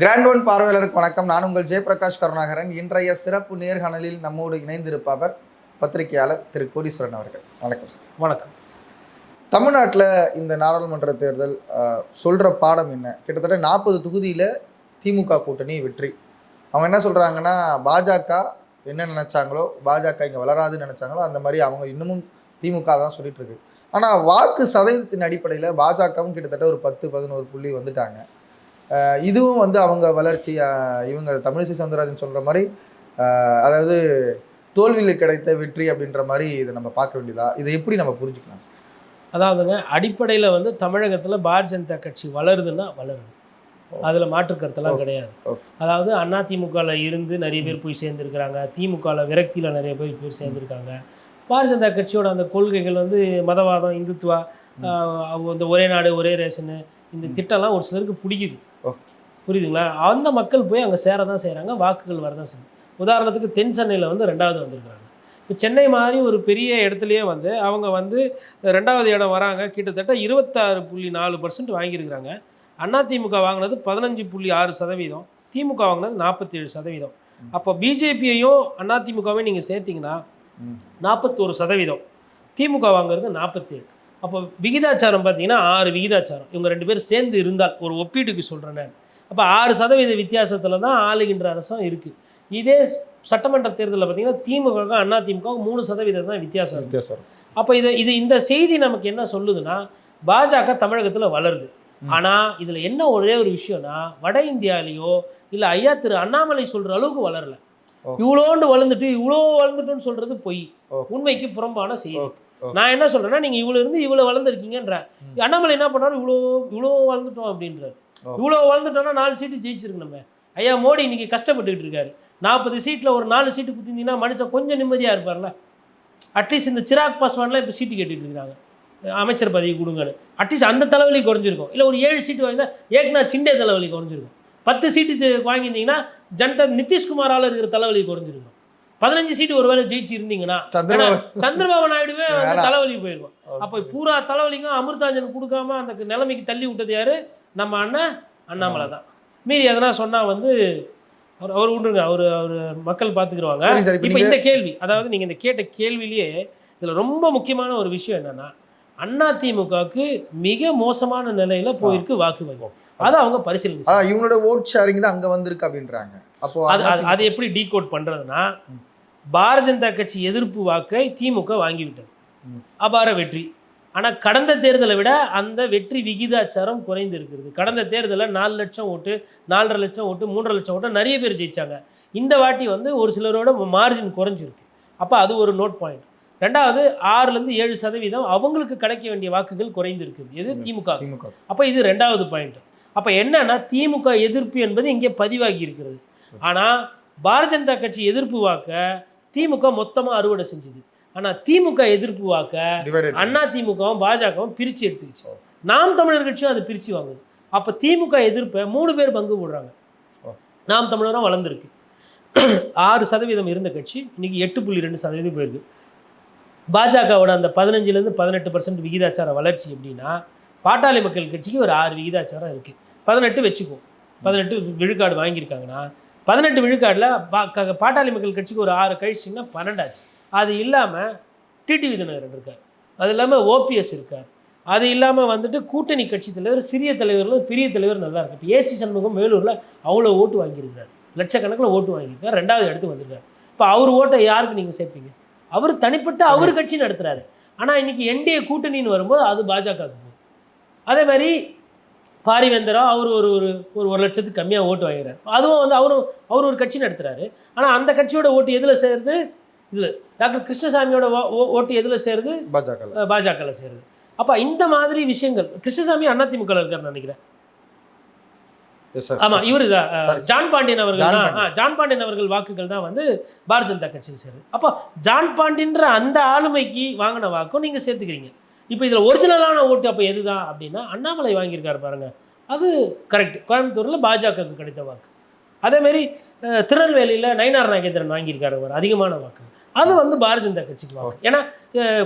Grand one பார்வையாளருக்கு வணக்கம். நான் உங்கள் ஜெயபிரகாஷ் கருணாகரன். இன்றைய சிறப்பு நேர்காணலில் நம்மோடு இணைந்திருப்பவர் பத்திரிகையாளர் திரு கோடீஸ்வரன் அவர்கள். வணக்கம் சார். வணக்கம். தமிழ்நாட்டில் இந்த நாடாளுமன்ற தேர்தல் சொல்ற பாடம் என்ன? கிட்டத்தட்ட நாற்பது தொகுதியில் திமுக கூட்டணி வெற்றி. அவங்க என்ன சொல்றாங்கன்னா பாஜக என்ன நினைச்சாங்களோ பாஜக இங்கே வளராதுன்னு நினைச்சாங்களோ அந்த மாதிரி அவங்க இன்னமும் திமுக தான் சொல்லிட்டு இருக்கு. ஆனால் வாக்கு சதவீதத்தின் அடிப்படையில் பாஜகவும் கிட்டத்தட்ட ஒரு பத்து பதினோரு புள்ளி வந்துட்டாங்க. இதுவும் வந்து அவங்க வளர்ச்சி இவங்க தமிழிசை சவுந்தரராஜன் சொல்ற மாதிரி அதாவது தோல்வியில் கிடைத்த வெற்றி அப்படின்ற மாதிரி இதை நம்ம பார்க்க வேண்டியதா இதை எப்படி நம்ம புரிஞ்சுக்கலாம்? அதாவதுங்க அடிப்படையில் வந்து தமிழகத்தில் பாரதிய ஜனதா கட்சி வளருதுன்னா வளருது அதில் மாற்று கருத்தெல்லாம் ஓ. கிடையாது. அதாவது அண்ணா திமுகவில் இருந்து நிறைய பேர் போய் சேர்ந்துருக்கிறாங்க திமுகவில் விரக்தியில் நிறைய பேர் போய் சேர்ந்துருக்காங்க பாரதிய ஜனதா கட்சியோட அந்த கொள்கைகள் வந்து மதவாதம் இந்துத்துவா வந்து ஒரே நாடு ஒரே ரேஷனு இந்த திட்டம்லாம் ஒரு சிலருக்கு பிடிக்குது. புரியுதுங்களா? அந்த மக்கள் போய் அங்கே சேர தான் செய்கிறாங்க வாக்குகள் வரதான் செய்யும் உதாரணத்துக்கு தென் சென்னையில் வந்து ரெண்டாவது வந்திருக்காங்க இப்போ சென்னை மாதிரி ஒரு பெரிய இடத்துலையே வந்து அவங்க வந்து ரெண்டாவது இடம் வராங்க கிட்டத்தட்ட இருபத்தாறு புள்ளி நாலு பர்சன்ட் வாங்கியிருக்கிறாங்க. அதிமுக வாங்கினது பதினஞ்சு புள்ளி ஆறு சதவீதம் திமுக வாங்கினது நாற்பத்தேழு சதவீதம். அப்போ பிஜேபியையும் அதிமுகவையும் நீங்கள் சேர்த்தீங்கன்னா. நாற்பத்தோரு சதவீதம் திமுக வாங்குறது நாற்பத்தேழு அப்போ விகிதாச்சாரம் பார்த்தீங்கன்னா ஆறு விகிதாச்சாரம் இவங்க ரெண்டு பேரும் சேர்ந்து இருந்தால் ஒரு ஒப்பீட்டுக்கு சொல்கிறேன் நான் அப்போ ஆறு சதவீத வித்தியாசத்தில் தான் ஆளுகின்ற அரசும் இருக்குது இதே சட்டமன்ற தேர்தலில் பார்த்தீங்கன்னா திமுக அண்ணா திமுக மூணு சதவீதம் தான் வித்தியாசம். வித்தியாசம் அப்போ இது இது இந்த செய்தி நமக்கு என்ன சொல்லுதுன்னா பாஜக தமிழகத்தில் வளருது. ஆனால் இதில் என்ன ஒரே ஒரு விஷயம்னா வட இந்தியாலேயோ இல்லை ஐயா திரு அண்ணாமலை சொல்கிற அளவுக்கு வளரல. இவ்வளோண்டு வளர்ந்துட்டு இவ்வளோ வளர்ந்துட்டோன்னு சொல்கிறது பொய். உண்மைக்கு புறம்பான செய்தி. நான் என்ன சொல்கிறேன்னா நீங்கள் இவ்வளோ இருந்து இவ்வளோ வளர்ந்துருக்கீங்கன்ற. அண்ணாமலை என்ன பண்ணுறாரு இவ்வளோ இவ்வளோ வளர்ந்துட்டோம் அப்படின்றாரு. இவ்வளோ வளர்ந்துட்டோம்னா நாலு சீட்டு ஜெயிச்சிருக்கு நம்ம ஐயா மோடி இன்னைக்கு கஷ்டப்பட்டுக்கிட்டு இருக்காரு. நாற்பது சீட்டில் ஒரு நாலு சீட்டு குத்திருந்தீங்கன்னா மனுஷன் கொஞ்சம் நிம்மதியாக இருப்பார்ல? அட்லீஸ்ட் இந்த சிராக் பாஸ்வான்லாம் இப்போ சீட்டு கேட்டுட்டு இருக்காங்க. அமைச்சர் பதவி கொடுங்கன்னு. அட்லீஸ்ட் அந்த தலைவலி குறைஞ்சிருக்கும். இல்லை ஒரு ஏழு சீட்டு வாங்கினா ஏக்நாத் சிண்டே தலைவலி குறைஞ்சிருக்கும். பத்து சீட்டு வாங்கியிருந்தீங்கன்னா ஜனதா நிதிஷ்குமாரால் இருக்கிற தலைவலி குறைஞ்சிருக்கும். பதினஞ்சு சீட்டு ஒருவேளை ஜெயிச்சு இருந்தீங்கன்னா சந்திரபாபு. நாயுடுவே. தலைவலி போயிருக்கும் அப்போ பூரா தலைவலிக்கும் அமிர்தாஞ்சன் கொடுக்காம அந்த நிலைமைக்கு தள்ளி விட்டது யாரு? நம்ம அண்ணன் அண்ணாமலை தான். மீறி எதனா சொன்னா வந்து அவர் அவர் விட்டுருங்க அவர் அவர் மக்கள் சார் இப்போ இந்த கேள்வி அதாவது நீங்க இந்த கேட்ட கேள்வியிலேயே இதுல ரொம்ப முக்கியமான ஒரு விஷயம் என்னன்னா அண்ணா திமுகவுக்கு மிக மோசமான நிலையில போயிருக்கு வாக்கு வங்கி. அதை அவங்க பரிசீலனை இவங்களோட ஓட் ஷேரிங் தான் அங்க வந்திருக்கு அப்படின்றாங்க. அப்போ அது அது எப்படி டீகோட் பண்றதுன்னா ம். பாரதிய ஜனதா கட்சி எதிர்ப்பு வாக்கை திமுக வாங்கிவிட்டது. அபார வெற்றி. ஆனா கடந்த தேர்தலை விட அந்த வெற்றி விகிதாச்சாரம் குறைந்து இருக்கிறது கடந்த தேர்தலில் நாலு லட்சம் ஓட்டு நாலரை லட்சம் ஓட்டு மூன்றரை லட்சம் ஓட்டு நிறைய பேர் ஜெயிச்சாங்க. இந்த வாட்டி வந்து ஒரு சிலரோட மார்ஜின் குறைஞ்சிருக்கு. அப்போ அது ஒரு நோட் பாயிண்ட் ரெண்டாவது ஆறுலேருந்து ஏழு சதவீதம் அவங்களுக்கு கிடைக்க வேண்டிய வாக்குகள் குறைந்திருக்குது. எது. திமுக. திமுக. அப்போ இது ரெண்டாவது பாயிண்ட் அப்போ என்னன்னா திமுக எதிர்ப்பு என்பது இங்கே பதிவாகி இருக்கிறது. ஆனால் பாரதிய ஜனதா கட்சி எதிர்ப்பு வாக்க திமுக மொத்தமாக அறுவடை செஞ்சுது. ஆனால் திமுக எதிர்ப்பு வாக்க அண்ணா திமுகவும் பாஜகவும் பிரித்து எடுத்துக்கிச்சு. நாம் தமிழர் கட்சியும் அதை பிரித்து வாங்குது. அப்போ திமுக எதிர்ப்பை மூணு பேர் பங்கு போடுறாங்க. நாம் தமிழரும் வளர்ந்துருக்கு. ஆறு சதவீதம் இருந்த கட்சி இன்னைக்கு எட்டு புள்ளி ரெண்டு சதவீதம் போயிருக்கு. பாஜகவோட அந்த பதினஞ்சுலேருந்து பதினெட்டு பர்சன்ட் விகிதாச்சார வளர்ச்சி எப்படின்னா பாட்டாளி மக்கள் கட்சிக்கு ஒரு ஆறு விகிதாச்சாரம் இருக்குது பதினெட்டு வச்சுக்குவோம். பதினெட்டு விழுக்காடு வாங்கியிருக்காங்கன்னா பதினெட்டு விழுக்காடில் பா க- பாட்டாளி மக்கள் கட்சிக்கு ஒரு ஆறு கழிச்சிங்கன்னா பன்னெண்டாச்சு. அது இல்லாமல் டிடிவி தினகரன் இருக்கார். அது இல்லாமல் ஓபிஎஸ் இருக்கார். அது இல்லாமல் வந்துட்டு கூட்டணி கட்சி தலைவர் சிறிய தலைவர்கள் பெரிய தலைவர் நல்லா இருக்கு இப்போ ஏசி சண்முகம் வேலூரில் அவ்வளோ ஓட்டு வாங்கியிருக்காரு லட்சக்கணக்கில் ஓட்டு வாங்கியிருக்காரு. ரெண்டாவது இடத்து வந்திருக்காரு. இப்போ அவர் ஓட்டை யாருக்கு நீங்கள் சேர்ப்பீங்க? அவர் தனிப்பட்ட அவர் கட்சி நடத்துறாரு. ஆனால் இன்னைக்கு என்டிஏ கூட்டணின்னு வரும்போது அது பாஜகவுக்கு போகுது. அதே மாதிரி பாரிவேந்தரா அவர் ஒரு ஒரு ஒரு ஒரு லட்சத்துக்கு கம்மியாக ஓட்டு வாங்குறாரு அதுவும் வந்து அவரும் அவர் ஒரு கட்சி நடத்துறாரு. ஆனால் அந்த கட்சியோட ஓட்டு எதில் சேருது இதில். டாக்டர் கிருஷ்ணசாமியோட ஓட்டு எதில் சேருது பாஜக பாஜகவில் சேருது அப்போ இந்த மாதிரி விஷயங்கள் கிருஷ்ணசாமி அதிமுகவில் இருக்காருன்னு நினைக்கிறேன். ஆமா இவர். ஜான் பாண்டியன் அவர்கள் ஜான் தான். ஜான் பாண்டியன் அவர்கள் வாக்குகள் தான் வந்து பாரதிய ஜனதா கட்சியில் சேருது. அப்போ ஜான் பாண்டியன்ற அந்த ஆளுமைக்கு வாங்கின வாக்கும் நீங்க சேர்த்துக்கிறீங்க. இப்போ இதுல ஒரிஜினலான ஓட்டு அப்போ எதுதான் அப்படின்னா அண்ணாமலை வாங்கியிருக்காரு பாருங்க. அது கரெக்ட் கோயம்புத்தூர்ல பாஜகவுக்கு கிடைத்த வாக்கு. அதே மாதிரி அஹ், திருநெல்வேலியில நயினார் நாகேந்திரன் வாங்கியிருக்காரு ஒரு அதிகமான வாக்கு அது வந்து பாரதிய ஜனதா கட்சிக்கு வாக்கு. ஏன்னா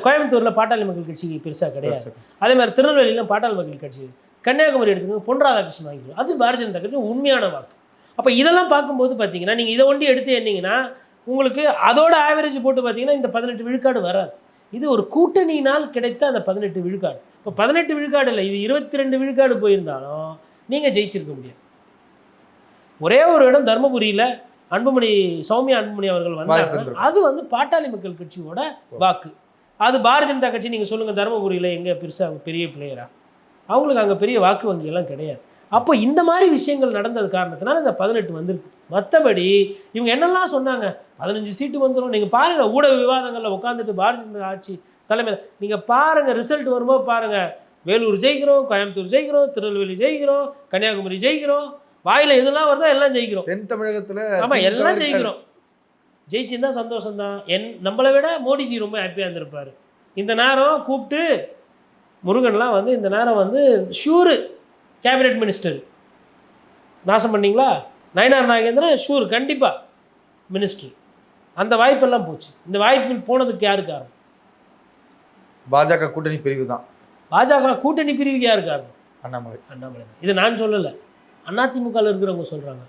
கோயம்புத்தூர்ல பாட்டாளி மக்கள் கட்சிக்கு பெருசா கிடையாது. அதே மாதிரி திருநெல்வேலியில பாட்டாளி மக்கள் கட்சி கன்னியாகுமரி எடுத்துக்கோங்க பொன் ராதாகிருஷ்ணன் வாங்கிக்கலாம் அது பாரதிய ஜனதா கட்சி உண்மையான வாக்கு. அப்போ இதெல்லாம் பார்க்கும்போது பார்த்தீங்கன்னா நீங்கள் இதை ஒண்டி எடுத்து எண்ணீங்கன்னா உங்களுக்கு அதோட ஆவரேஜ் போட்டு பார்த்தீங்கன்னா இந்த பதினெட்டு விழுக்காடு வராது. இது ஒரு கூட்டணியினால் கிடைத்த அந்த பதினெட்டு விழுக்காடு. இப்போ பதினெட்டு விழுக்காடு இல்லை இது இருபத்தி ரெண்டு விழுக்காடு போயிருந்தாலும் நீங்கள் ஜெயிச்சிருக்க முடியாது. ஒரே ஒரு இடம் தருமபுரியில் அன்புமணி சௌமியா அன்புமணி அவர்கள் வந்தாங்க. அது வந்து பாட்டாளி மக்கள் கட்சியோட வாக்கு. அது பாரதிய ஜனதா கட்சி நீங்கள் சொல்லுங்கள் தருமபுரியில் எங்கே பெருசாக பெரிய பிளேயரா அவங்களுக்கு அங்கே பெரிய வாக்கு வங்கியெல்லாம் கிடையாது. அப்போ இந்த மாதிரி விஷயங்கள் நடந்தது காரணத்தினால இந்த பதினெட்டு வந்திருக்கு. மற்றபடி இவங்க என்னெல்லாம் சொன்னாங்க? பதினஞ்சு சீட்டு வந்துடும் நீங்கள் பாருங்கள் ஊடக விவாதங்களில் உட்காந்துட்டு பாரதிய ஆட்சி தலைமையில். நீங்கள் பாருங்கள் ரிசல்ட் வரும்போது பாருங்கள் வேலூர் ஜெயிக்கிறோம் கோயம்புத்தூர் ஜெயிக்கிறோம் திருநெல்வேலி ஜெயிக்கிறோம் கன்னியாகுமரி ஜெயிக்கிறோம். வாயில் எதெல்லாம் வருதோ எல்லாம் ஜெயிக்கிறோம். தென் தமிழகத்துல ஆமாம் எல்லாம். ஜெயிக்கிறோம். ஜெயிச்சிருந்தா சந்தோஷம் தான் என் நம்மளை விட மோடிஜி ரொம்ப ஹாப்பியாக இருந்திருப்பார். இந்த நேரம் கூப்பிட்டு முருகன்லாம் வந்து இந்த நேரம் வந்து ஷூரு கேபினெட் மினிஸ்டர் நாசம் பண்ணீங்களா? நயனார் நாகேந்திரன் ஷூர் கண்டிப்பாக மினிஸ்டர் அந்த வாய்ப்பெல்லாம் போச்சு. இந்த வாய்ப்பு போனதுக்கு யாரு காரணம் பாஜக கூட்டணி பிரிவு தான். பாஜக கூட்டணி பிரிவுக்கு யாரு காரணம் அண்ணாமலை. அண்ணாமலை இது நான் சொல்லலை. அதிமுகவில் இருக்கிறவங்க சொல்கிறாங்க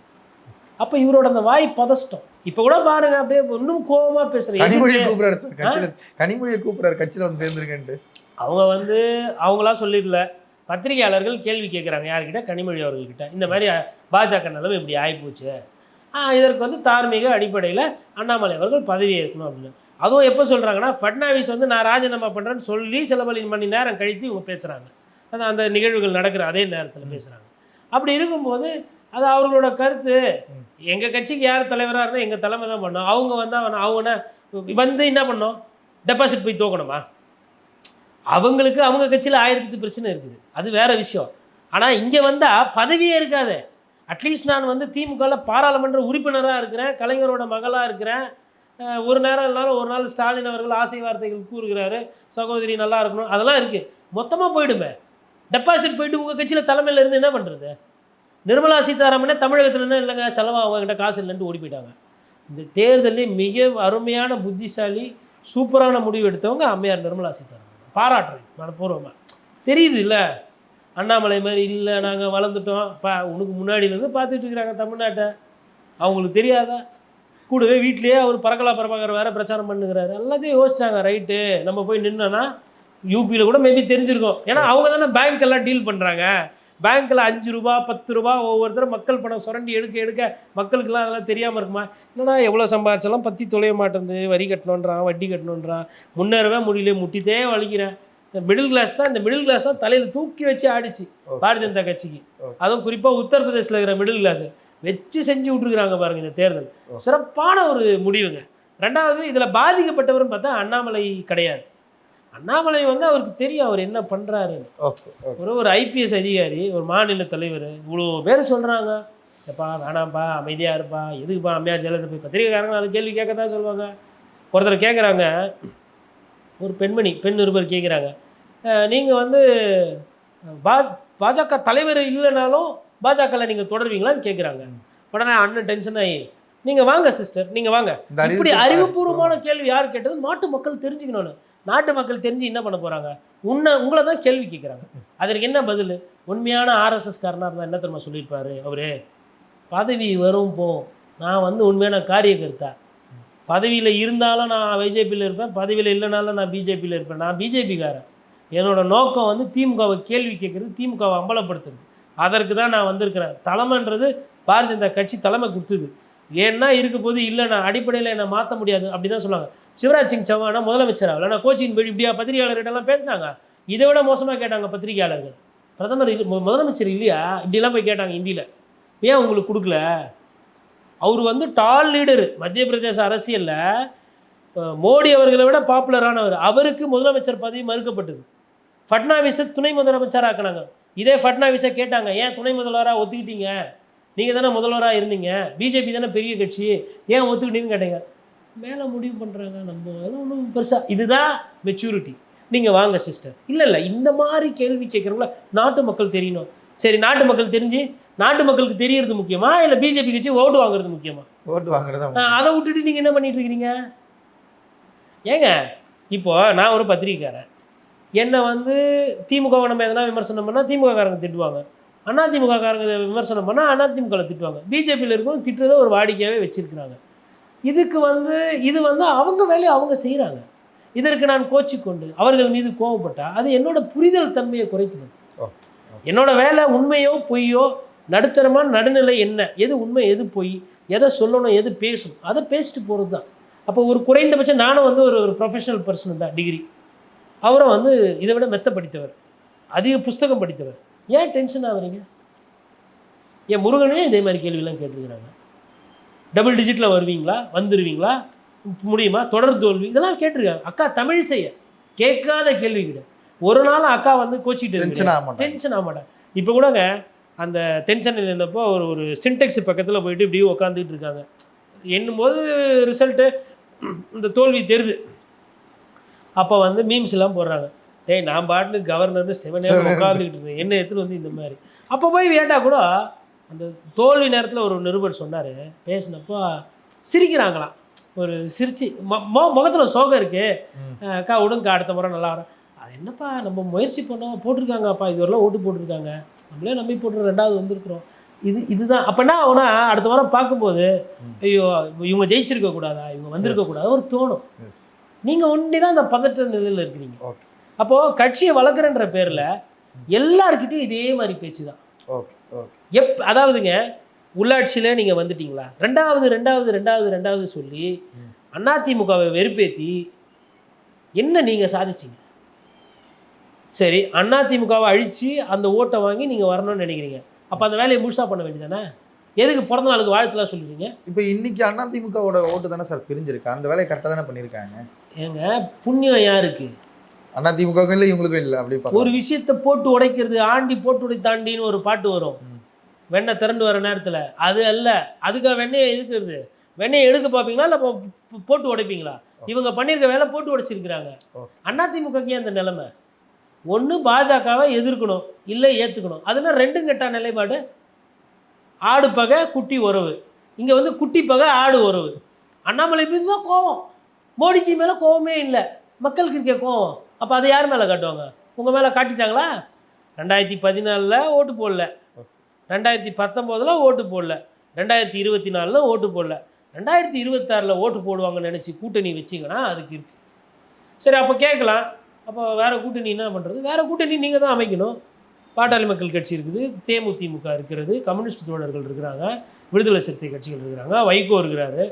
அப்போ இவரோட அந்த வாய் பதஷ்டம். இப்போ கூட பாருங்க அப்படியே இன்னும் கோவமா கனிமொழியை பேசுறேன் கூப்பிடுறாரு சார் கட்சியில கனிமொழியை கூப்பிடுறாரு கட்சியில வந்து சேர்ந்துருக்கேன்ட்டு அவங்க வந்து அவங்களா சொல்லிடல. பத்திரிகையாளர்கள் கேள்வி கேட்குறாங்க யார்கிட்ட? கனிமொழி அவர்கள்கிட்ட. இந்த மாதிரி பாஜக நிலைமை இப்படி ஆகிப்போச்சு இதற்கு வந்து தார்மீக அடிப்படையில் அண்ணாமலை அவர்கள் பதவி ஏற்கணும் அப்படின்னு. அதுவும் எப்போ சொல்கிறாங்கன்னா ஃபட்னாவிஸ் வந்து நான் ராஜினாமா பண்ணுறேன்னு சொல்லி சில மணி மணி நேரம் கழித்து இவங்க பேசுகிறாங்க அந்த அந்த நிகழ்வுகள் நடக்கிற அதே நேரத்தில் பேசுகிறாங்க அப்படி இருக்கும்போது அது அவர்களோட கருத்து. எங்கள் கட்சிக்கு யார் தலைவராக இருந்தால் எங்கள் தலைமை தான் பண்ணோம். அவங்க வந்தால் அவங்க என்ன வந்து என்ன பண்ணோம்? டெபாசிட் போய் தூக்கணுமா? அவங்களுக்கு அவங்க கட்சியில் ஆயிரத்தி பிரச்சனை இருக்குது. அது வேற விஷயம். ஆனால் இங்கே வந்தால் பதவியே இருக்காது. அட்லீஸ்ட் நான் வந்து திமுகவில் பாராளுமன்ற உறுப்பினராக இருக்கிறேன் கலைஞரோட மகளாக இருக்கிறேன். ஒரு நேரம் இல்லைனாலும் ஒரு நாள் ஸ்டாலின் அவர்கள் ஆசை வார்த்தைகள் கூறுகிறாரு சகோதரி நல்லா இருக்கணும். அதெல்லாம் இருக்குது மொத்தமாக போயிடுமே. டெபாசிட் போயிட்டு உங்கள் கட்சியில் தலைமையில் இருந்து என்ன பண்ணுறது நிர்மலா சீதாராமனே தமிழகத்தில் என்ன இல்லைங்க செலவாக அவங்ககிட்ட காசு இல்லைன்ட்டு ஓடி போயிட்டாங்க. இந்த தேர்தலில் மிக அருமையான புத்திசாலி சூப்பரான முடிவு எடுத்தவங்க அம்மையார் நிர்மலா சீதாராமன். பாராட்டுறேன் மனப்பூர்வமாக தெரியுது இல்லை அண்ணாமலை மாதிரி இல்லை நாங்கள் வளர்ந்துட்டோம். பா உனக்கு முன்னாடியிலேருந்து பார்த்துட்டு இருக்கிறாங்க தமிழ்நாட்டை. அவங்களுக்கு தெரியாதா? கூடவே வீட்லேயே அவர் பறக்கலா பிரபாகர் வேற பிரச்சாரம் பண்ணுகிறாரு. எல்லாத்தையும் யோசிச்சாங்க ரைட்டு. நம்ம போய் நின்னோன்னா யூபியில் கூட மேபி தெரிஞ்சிருக்கும். ஏன்னா அவங்க தானே பேங்க் எல்லாம் டீல் பண்ணுறாங்க பேங்க்கில் அஞ்சு ரூபா பத்து ரூபா ஒவ்வொருத்தரும் மக்கள் பணம் சுரண்டி எடுக்க எடுக்க மக்களுக்கெல்லாம் அதெல்லாம் தெரியாமல் இருக்குமா? என்னடா எவ்வளோ சம்பாதிச்சாலும் பற்றி தொலைய மாட்டேங்குது வரி கட்டணுன்றான் வட்டி கட்டணுன்றான் முன்னேறவே முடியல முட்டித்தே வலிக்கிறேன் இந்த மிடில் கிளாஸ் தான் இந்த மிடில் கிளாஸ் தான் தலையில் தூக்கி வச்சு ஆடிச்சு. பாரதிய ஜனதா கட்சிக்கு. அதுவும் குறிப்பாக உத்தரப்பிரதேசில் இருக்கிற மிடில் கிளாஸ் வச்சு செஞ்சு விட்ருக்குறாங்க பாருங்க இந்த தேர்தல். சிறப்பான ஒரு முடிவுங்க. ரெண்டாவது இதில் பாதிக்கப்பட்டவர்னு பார்த்தா அண்ணாமலை கிடையாது. அண்ணாமலை வந்து அவருக்கு தெரியும் அவர் என்ன ஓகே ஒரு ஒரு ஐபிஎஸ் அதிகாரி ஒரு மாநில தலைவர் இவ்வளோ பேர் சொல்கிறாங்க எப்பா வேணாம்ப்பா அமைதியாக இருப்பா எதுக்குப்பா அம்மையார் ஜெயலலிதா போய் பத்திரிகைக்காரங்க நாலு கேள்வி கேட்க தான் சொல்லுவாங்க. ஒருத்தர் கேட்குறாங்க ஒரு பெண்மணி பெண் நிருபர் கேட்குறாங்க நீங்கள் வந்து பா பாஜக தலைவர் இல்லைனாலும் பாஜகவில் நீங்கள் தொடருவீங்களான்னு கேட்குறாங்க உடனே அண்ணன் டென்ஷன் ஆகி நீங்கள் வாங்க சிஸ்டர் நீங்கள் வாங்க. இப்படி. அறிவுபூர்வமான கேள்வி யார் கேட்டது நாட்டு மக்கள் தெரிஞ்சுக்கணும்னு. நாட்டு மக்கள் தெரிஞ்சு என்ன பண்ண போகிறாங்க உன்னை உங்களை தான் கேள்வி கேட்குறாங்க அதற்கு என்ன பதில்? உண்மையான ஆர்எஸ்எஸ்காரனாக இருந்தால் என்ன தெரியுமா சொல்லியிருப்பார்? அவரே பதவி வரும் போ. நான் வந்து உண்மையான காரியகர்த்தா. பதவியில் இருந்தாலும் நான் பிஜேபியில் இருப்பேன். பதவியில் இல்லைனாலும் நான் பிஜேபியில் இருப்பேன். நான் பிஜேபிக்காரன். என்னோடய நோக்கம் வந்து திமுகவை கேள்வி கேட்குறது திமுகவை அம்பலப்படுத்துறது. அதற்கு தான் நான் வந்திருக்கிறேன். தலைமைன்றது பாரதிய ஜனதா கட்சி தலைமை கொடுத்தது. ஏன்னா இருக்க போது இல்லை நான் அடிப்படையில் என்னை மாற்ற முடியாது அப்படி தான் சொல்லுவாங்க. சிவராஜ் சிங் சௌஹானா முதலமைச்சர்? ஆகல நான் கோச்சிங் போய் இப்படியா பத்திரிகையாளர்கிட்டலாம் பேசினாங்க. இதை விட மோசமாக கேட்டாங்க பத்திரிகையாளர்கள். பிரதமர் முதலமைச்சர் இல்லையா? இப்படிலாம் போய் கேட்டாங்க இந்தியில் ஏன் உங்களுக்கு கொடுக்கல? அவர் வந்து டால் லீடர் மத்திய பிரதேச அரசியலில் மோடி அவர்களை விட பாப்புலரானவர் அவருக்கு முதலமைச்சர் பதவி மறுக்கப்பட்டது. ஃபட்னாவிஸை துணை முதலமைச்சராக்கினாங்க. இதே ஃபட்னாவிஸை கேட்டாங்க. ஏன் துணை முதல்வராக ஒத்துக்கிட்டீங்க? நீங்கள் தானே முதல்வராக இருந்தீங்க. பிஜேபி தானே பெரிய கட்சி. ஏன் ஒத்துக்கிட்டீங்கன்னு கேட்டீங்க. மேலே முடிவு பண்ணுறாங்க நம்ம. அதெல்லாம் ஒன்றும் பெருசாக இதுதான் மெச்சூரிட்டி நீங்கள் வாங்க சிஸ்டர் இல்லை இல்லை இந்த மாதிரி கேள்வி கேட்குறவங்கள நாட்டு மக்கள் தெரியணும். சரி நாட்டு மக்கள் தெரிஞ்சு நாட்டு மக்களுக்கு தெரியறது முக்கியமா? இல்லை பிஜேபி கட்சி ஓட்டு வாங்குறது முக்கியமா? ஓட்டு வாங்குறதா அதை விட்டுட்டு நீங்கள் என்ன பண்ணிட்டு இருக்கிறீங்க? ஏங்க இப்போ நான் ஒரு பத்திரிக்கைக்காரன் என்னை வந்து திமுகவை நம்ம எதனா விமர்சனம் பண்ணால் திமுககாரங்க திட்டுவாங்க. அதிமுக காரங்க விமர்சனம் பண்ணால் அதிமுகவில் திட்டுவாங்க. பிஜேபியில் இருக்கவும் திட்டுறதை ஒரு வாடிக்கையாகவே வச்சிருக்கிறாங்க. இதுக்கு வந்து இது வந்து அவங்க வேலையை அவங்க செய்கிறாங்க இதற்கு நான் கோச்சிக்கொண்டு அவர்கள் மீது கோவப்பட்டா அது என்னோட புரிதல் தன்மையை குறைத்துவது ஓ, என்னோட வேலை உண்மையோ பொய்யோ நடுத்தரமான நடுநிலை என்ன எது உண்மை எது பொய் எதை சொல்லணும் எது பேசணும் அதை பேசிட்டு போகிறது தான் அப்போ ஒரு குறைந்தபட்சம் நானும் வந்து ஒரு ஒரு ப்ரொஃபஷனல் பர்சன் தான் டிகிரி அவரும் வந்து இதை விட மெத்த படித்தவர் அதிக புஸ்தகம் படித்தவர். ஏன் டென்ஷன் ஆகுறீங்க? என் முருகனே இதே மாதிரி கேள்வியெல்லாம் கேட்டிருக்கிறாங்க. டபுள் டிஜிட்டில் வருவீங்களா? வந்துடுவீங்களா முடியுமா? தொடர் தோல்வி. இதெல்லாம் கேட்டிருக்காங்க. அக்கா தமிழ் செய்ய. கேட்காத கேள்வி கிடையாது ஒரு நாள் அக்கா வந்து கோச்சிட்டு டென்ஷன் ஆக மாட்டாங்க. டென்ஷன் ஆக மாட்டேன் இப்போ கூடங்க அந்த டென்ஷனில் இருந்தப்போ ஒரு ஒரு சின்டெக்ஸ் பக்கத்தில் போயிட்டு இப்படியே உட்காந்துட்டு இருக்காங்க. என்னும்போது ரிசல்ட்டு இந்த தோல்வி தெரியுது அப்போ வந்து மீம்ஸ் எல்லாம் போடுறாங்க. டேய் நான் பாட்டுக்கு கவர்னர் செவனே செவனேன்னு உட்காந்துக்கிட்டு இருந்தேன். என்ன எடுத்துட்டு வந்து இந்த மாதிரி. அப்போ போய் வேட்டா கூட அந்த தோல்வி நேரத்தில் ஒரு நிருபர் சொன்னார். பேசினப்போ சிரிக்கிறாங்களாம் ஒரு சிரிச்சு முகத்தில் சோகம் இருக்கு. ம். அக்கா விடுங்கக்கா அடுத்த முறை நல்லா வரும் அது என்னப்பா நம்ம முயற்சி பண்ணோம் போட்டிருக்காங்கப்பா இது வரலாம் ஓட்டு போட்டிருக்காங்க. நம்மளே நம்பி போட்டு ரெண்டாவது வந்திருக்கிறோம். இது இதுதான். அப்போனா அவனா அடுத்த வாரம் பார்க்கும்போது ம். ஐயோ இவங்க ஜெயிச்சிருக்க கூடாதா இவங்க வந்திருக்க. கூடாது ஒரு தோணும். நீங்கள் ஒண்டி தான் அந்த பதற்ற நிலையில் இருக்கிறீங்க. ஓகே அப்போது கட்சியை வளர்க்குறன்ற பேரில் எல்லார்கிட்டையும் இதே மாதிரி பேச்சு தான் ஓகே ஓகே. எப் அதாவதுங்க உள்ளாட்சியில் நீங்கள் வந்துட்டீங்களா? ரெண்டாவது ரெண்டாவது ரெண்டாவது ரெண்டாவது சொல்லி. அதிமுகவை வெறுப்பேத்தி என்ன நீங்கள் சாதிச்சீங்க? சரி அதிமுகவை அழித்து அந்த ஓட்டை வாங்கி நீங்கள் வரணும்னு நினைக்கிறீங்க. அப்போ அந்த வேலையை முழுசாக பண்ண வேண்டியதானே? எதுக்கு பிறந்த நாளுக்கு வாழ்த்துலாம் சொல்லுவீங்க? இப்போ இன்னைக்கு அதிமுகவோட ஓட்டு தானே சார் பிரிஞ்சிருக்கு? அந்த வேலையை கரெக்டாக தானே பண்ணியிருக்காங்க? ஏங்க புண்ணியம் யாருக்கு? அதிமுகவுக்கும் இல்லை இவங்களுக்கும் இல்லை அப்படி ஒரு விஷயத்தை போட்டு உடைக்கிறது ஆண்டி போட்டு உடை தாண்டின்னு ஒரு பாட்டு வரும். வெண்ணெய் திரண்டு வர நேரத்தில். அது அல்ல. அதுக்காக வெண்ணெயை எதுக்குறது? வெண்ணெயை எடுக்க பார்ப்பீங்களா? இல்லை போட்டு உடைப்பீங்களா? இவங்க பண்ணியிருக்க வேலை போட்டு உடைச்சிருக்கிறாங்க. அதிமுகக்கு அந்த நிலைமை? ஒன்று பாஜகவை எதிர்க்கணும் இல்லை ஏற்றுக்கணும் அதுனா ரெண்டும் கெட்டா நிலைப்பாடு? ஆடு பகை குட்டி உறவு. இங்கே வந்து குட்டி பகை ஆடு உறவு. அண்ணாமலை மீது தான் கோவம். மோடிஜி மேலே கோவமே இல்லை. மக்களுக்கு இருக்க கோவம். அப்போ அதை யார் மேலே காட்டுவாங்க? உங்கள் மேலே காட்டிட்டாங்களா? ரெண்டாயிரத்தி பதினாலில் ஓட்டு போடல. ரெண்டாயிரத்தி பத்தொம்போதில் ஓட்டு போடல. ரெண்டாயிரத்தி இருபத்தி நாலில் ஓட்டு போடல. ரெண்டாயிரத்தி இருபத்தாறில் ஓட்டு போடுவாங்கன்னு நினச்சி கூட்டணி வச்சிங்கன்னா அதுக்கு இருக்கு. சரி அப்போ கேட்கலாம். அப்போ வேறு கூட்டணி என்ன பண்ணுறது வேறு கூட்டணி நீங்கள் தான் அமைக்கணும். பாட்டாளி மக்கள் கட்சி இருக்குது. தேமுதிமுக இருக்கிறது. கம்யூனிஸ்ட் தோழர்கள் இருக்கிறாங்க. விடுதலை சிறுத்தை கட்சிகள் இருக்கிறாங்க. வைகோ இருக்கிறாரு.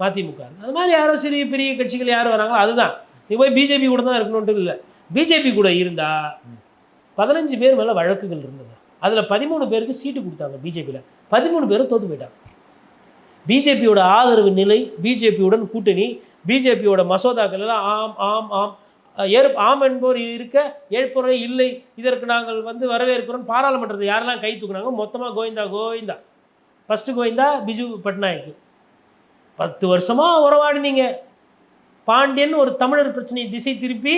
மதிமுக அது மாதிரி யாரோ சிறிய பெரிய கட்சிகள் யார் வராங்களோ அதுதான். நீ போய் பிஜேபி கூட தான் இருக்கணும்ட்டு இல்லை. பிஜேபி கூட இருந்தால் பதினஞ்சு பேர் மேலே வழக்குகள் இருந்தது. அதில் பதிமூணு பேருக்கு சீட்டு கொடுத்தாங்க பிஜேபியில் பதிமூணு பேரும் தோத்து போயிட்டாங்க. பிஜேபியோட ஆதரவு நிலை பிஜேபியுடன் கூட்டணி பிஜேபியோட மசோதாக்கள் எல்லாம் ஆம் ஆம் ஆம். ஏற் ஆம் என்போர் இருக்க ஏற்போரே இல்லை. இதற்கு நாங்கள் வந்து வரவேற்கிறோம். பாராளுமன்றத்தில் யாரெல்லாம் கை தூக்குனாங்க? மொத்தமாக கோவிந்தா கோவிந்தா. ஃபஸ்ட்டு கோவிந்தா பிஜு பட்நாயக். பத்து வருஷமாக உறவாடினீங்க. பாண்டியன் ஒரு தமிழர் பிரச்சனையை திசை திருப்பி